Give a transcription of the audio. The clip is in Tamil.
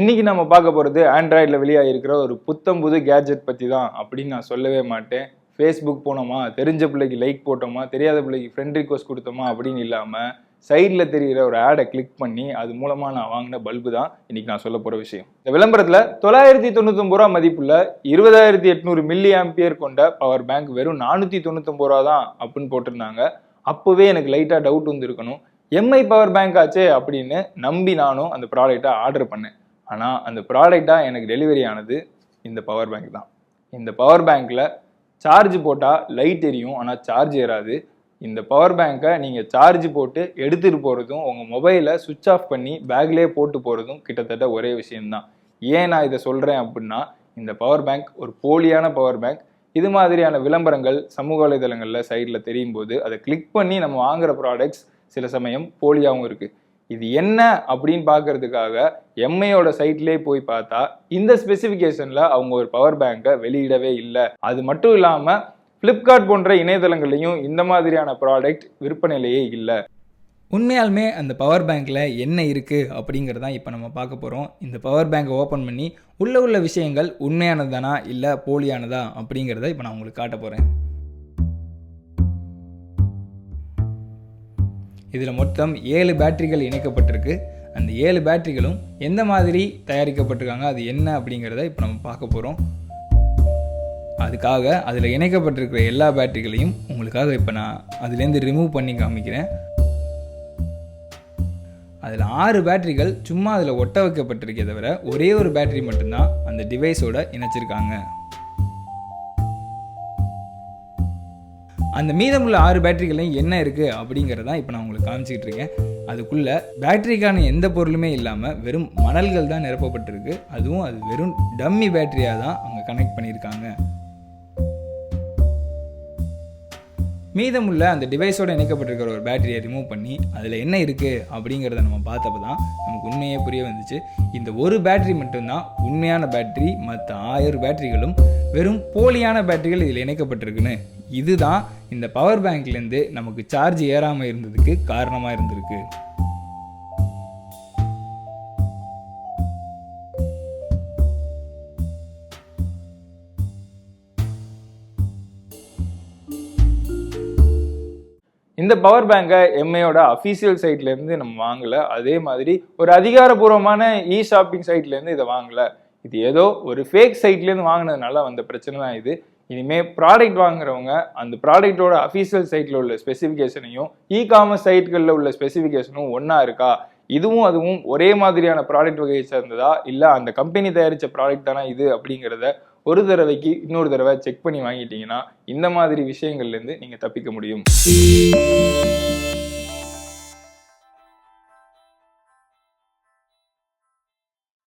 இன்னைக்கு நம்ம பார்க்க போகிறது ஆண்ட்ராய்டில் வெளியாகிருக்கிற ஒரு புத்தம் புது கேஜெட் பற்றி தான் அப்படின்னு நான் சொல்லவே மாட்டேன். ஃபேஸ்புக் போனோமா? தெரிஞ்ச பிள்ளைக்கு லைக் போட்டோமா? தெரியாத பிள்ளைக்கு ஃப்ரெண்ட் ரிக்வஸ்ட் கொடுத்தோமா? அப்படின்னு இல்லாமல் சைடில் தெரிகிற ஒரு ஆடை கிளிக் பண்ணி அது மூலமாக நான் வாங்கின பல்பு தான் இன்றைக்கி நான் சொல்ல போகிற விஷயம். இந்த விளம்பரத்தில் தொள்ளாயிரத்தி தொண்ணூத்தொம்பது ரூபா மதிப்புள்ள இருபதாயிரத்தி எட்நூறு மில்லி ஆம்பியர் கொண்ட பவர் பேங்க் வெறும் நானூற்றி தொண்ணூத்தொம்பது ரூபா தான் அப்படின்னு போட்டிருந்தாங்க. அப்போவே எனக்கு லைட்டாக டவுட் வந்துருக்கணும். எம்ஐ பவர் பேங்க் ஆச்சே அப்படின்னு நம்பி நானும் அந்த ப்ராடக்ட்டை ஆர்டர் பண்ணேன். ஆனால் அந்த ப்ராடக்டாக எனக்கு டெலிவரி ஆனது இந்த பவர் பேங்க் தான். இந்த பவர் பேங்க்கில் சார்ஜ் போட்டால் லைட் எரியும் ஆனால் சார்ஜ் ஏறாது. இந்த பவர் பேங்க்கை நீங்கள் சார்ஜ் போட்டு எடுத்துகிட்டு போகிறதும் உங்கள் மொபைலை சுவிட்ச் ஆஃப் பண்ணி பேக்லேயே போட்டு போகிறதும் கிட்டத்தட்ட ஒரே விஷயம்தான். ஏன் நான் இதை சொல்கிறேன் அப்படின்னா இந்த பவர் பேங்க் ஒரு போலியான பவர் பேங்க் இது மாதிரியான விளம்பரங்கள் சமூக வலைதளங்களில் சைடில் தெரியும் போது அதை கிளிக் பண்ணி நம்ம வாங்குகிற ப்ராடக்ட்ஸ் சில சமயம் போலியாகவும் இருக்குது இது என்ன அப்படின்னு பார்க்கறதுக்காக எம்ஐயோட சைட்லேயே போய் பார்த்தா இந்த ஸ்பெசிஃபிகேஷனில் அவங்க ஒரு பவர் பேங்கை வெளியிடவே இல்லை. அது மட்டும் இல்லாமல் ஃப்ளிப்கார்ட் போன்ற இணையதளங்கள்லையும் இந்த மாதிரியான ப்ராடக்ட் விற்பனையிலேயே இல்லை. உண்மையாலுமே அந்த பவர் பேங்க்கில் என்ன இருக்குது அப்படிங்கிறதான் இப்போ நம்ம பார்க்க போகிறோம் இந்த பவர் பேங்கை ஓப்பன் பண்ணி உள்ளே உள்ள விஷயங்கள் உண்மையானதானா இல்லை போலியானதா அப்படிங்கிறத இப்போ நான் உங்களுக்கு காட்ட போகிறேன் இதில் மொத்தம் ஏழு பேட்டரிகள் இணைக்கப்பட்டிருக்கு. அந்த ஏழு பேட்டரிகளும் எந்த மாதிரி தயாரிக்கப்பட்டிருக்காங்க அது என்ன அப்படிங்கிறத இப்போ நம்ம பார்க்க போகிறோம். அதுக்காக அதில் இணைக்கப்பட்டிருக்கிற எல்லா பேட்டரிகளையும் உங்களுக்காக இப்போ நான் அதுலேருந்து ரிமூவ் பண்ணி காமிக்கிறேன். அதில் ஆறு பேட்டரிகள் சும்மா அதில் ஒட்ட வைக்கப்பட்டிருக்கே தவிர ஒரே ஒரு பேட்டரி மட்டும்தான் அந்த டிவைஸோட இணைச்சிருக்காங்க. அந்த மீதமுள்ள ஆறு பேட்டரிகளையும் என்ன இருக்குது அப்படிங்கிறதான் இப்போ நான் உங்களுக்கு காமிச்சிக்கிட்டு இருக்கேன். அதுக்குள்ளே பேட்டரிக்கான எந்த பொருளுமே இல்லாமல் வெறும் மணல்கள் தான் நிரப்பப்பட்டிருக்கு. அதுவும் அது வெறும் டம்மி பேட்டரியாக தான் அவங்க கனெக்ட் பண்ணியிருக்காங்க. மீதமுள்ள அந்த டிவைஸோட இணைக்கப்பட்டிருக்கிற ஒரு பேட்டரியை ரிமூவ் பண்ணி அதில் என்ன இருக்குது அப்படிங்கிறத நம்ம பார்த்தப்ப தான் நமக்கு உண்மையே புரிய வந்துச்சு. இந்த ஒரு பேட்டரி மட்டும்தான் உண்மையான பேட்டரி மற்ற ஆயிரம் பேட்டரிகளும் வெறும் போலியான பேட்டரிகள் இதில் இணைக்கப்பட்டிருக்குன்னு. இதுதான் இந்த பவர் பேங்க்லேருந்து நமக்கு சார்ஜ் ஏறாமல் இருந்ததுக்கு காரணமாக இருந்திருக்கு. இந்த பவர் பேங்கை எம்ஐயோட அஃபீஷியல் சைட்லேருந்து நம்ம வாங்கலை. அதே மாதிரி ஒரு அதிகாரப்பூர்வமான இ ஷாப்பிங் சைட்லேருந்து இதை வாங்கலை. இது ஏதோ ஒரு ஃபேக் சைட்லேருந்து வாங்கினதுனால வந்த பிரச்சனை தான் இது. இனிமேல் ப்ராடக்ட் வாங்குறவங்க அந்த ப்ராடக்ட்டோட அஃபீஷியல் சைட்டில் உள்ள ஸ்பெசிஃபிகேஷனையும் இ காமர்ஸ் சைட்களில் உள்ள ஸ்பெசிஃபிகேஷனும் ஒன்றா இருக்கா? இதுவும் அதுவும் ஒரே மாதிரியான ப்ராடக்ட் வகையை சேர்ந்ததா? இல்லை அந்த கம்பெனி தயாரித்த ப்ராடக்ட் தானே இது அப்படிங்கிறத ஒரு தடவைக்கு இன்னொரு தடவை செக் பண்ணி வாங்கிட்டீங்கன்னா இந்த மாதிரி விஷயங்கள்லேருந்து நீங்கள் தப்பிக்க முடியும்.